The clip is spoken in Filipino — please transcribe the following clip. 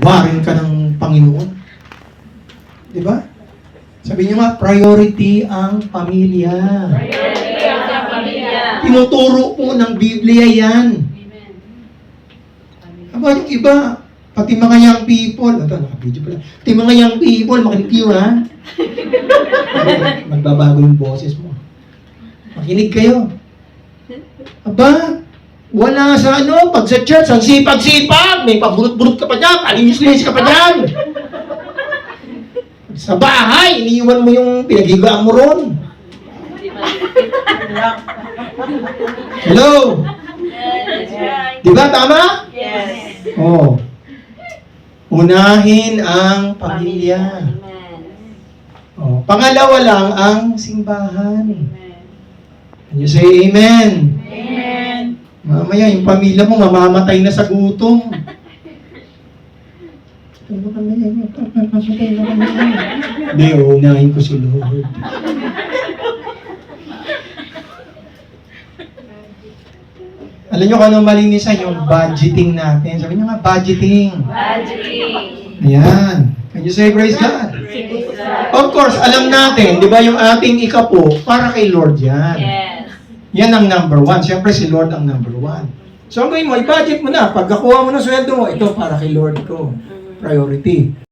warin ka ng Panginoon. Di ba? Sabi niyo nga, priority ang pamilya. Tinuturo po ng Biblia yan. Aba, yung iba, pati mga young people, ito, naka-video pala, pati mga young people, makinig kayo ha. Magbabago yung boses mo. Makinig kayo. Aba, wala sa ano, pag sa church, ang sipag-sipag, may pabulot-bulot ka pa dyan, palinis-linis ka pa dyan. Sa bahay, iniiwan mo yung pinaghigaan mo ron. Hello? Di ba tama? Yes. Oh. Unahin ang pamilya. Oh. Pangalawa lang ang simbahan. Can you say amen? Amen. Mamaya yung pamilya mo mamamatay na sa gutom. Kami. Hindi, unahin ko si Lord. Alam nyo kung ano malinisan yung budgeting natin. Sabi nyo nga, budgeting. Budgeting. Ayan. Can you say praise God? Of course, alam natin, di ba yung ating ikapo, para kay Lord yan. Yes. Yan ang number one. Siyempre, si Lord ang number one. So, ang gawin mo, i-budget mo na. Pagkakuha mo ng sweldo mo, ito para kay Lord ko. Priority.